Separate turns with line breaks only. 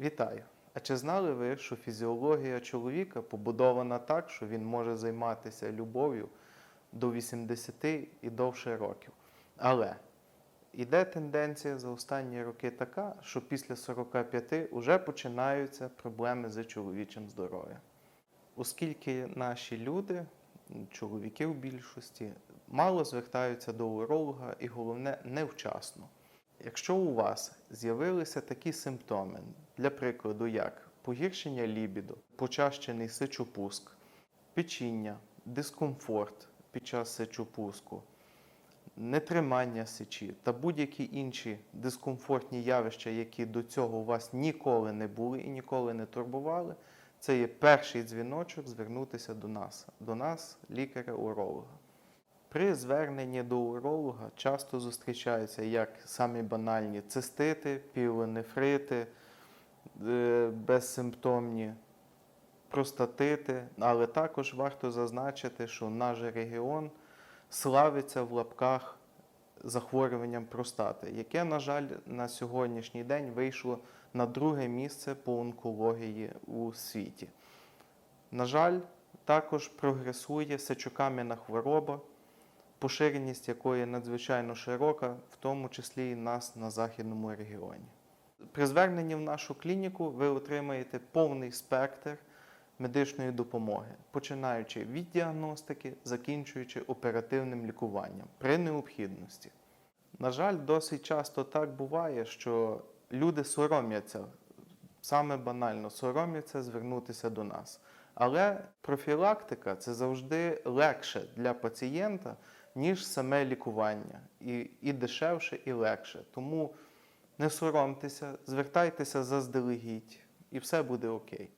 Вітаю! А чи знали ви, що фізіологія чоловіка побудована так, що він може займатися любов'ю до 80 і довше років? Але іде тенденція за останні роки така, що після 45 вже починаються проблеми з чоловічим здоров'ям. Оскільки наші люди, чоловіки в більшості, мало звертаються до уролога і головне невчасно. Якщо у вас з'явилися такі симптоми, для прикладу, як погіршення лібіду, почащений сечопуск, печіння, дискомфорт під час сечопуску, нетримання сечі та будь-які інші дискомфортні явища, які до цього у вас ніколи не були і ніколи не турбували, це є перший дзвіночок звернутися до нас, до нас, лікаря-уролога. При зверненні до уролога часто зустрічаються як самі банальні цистити, пілонефрити, е, безсимптомні простатити, але також варто зазначити, що наш регіон славиться в лапках захворюванням простати, яке, на жаль, на сьогоднішній день вийшло на друге місце по онкології у світі. На жаль, також прогресує сечокам'яна хвороба, поширеність якої надзвичайно широка, в тому числі і нас на західному регіоні. При зверненні в нашу клініку ви отримаєте повний спектр медичної допомоги, починаючи від діагностики, закінчуючи оперативним лікуванням при необхідності. На жаль, досить часто так буває, що люди соромляться, саме банально соромляться звернутися до нас. Але профілактика це завжди легше для пацієнта, ніж саме лікування, і, і дешевше, і легше. Тому не соромтеся, звертайтеся заздалегідь, і все буде окей.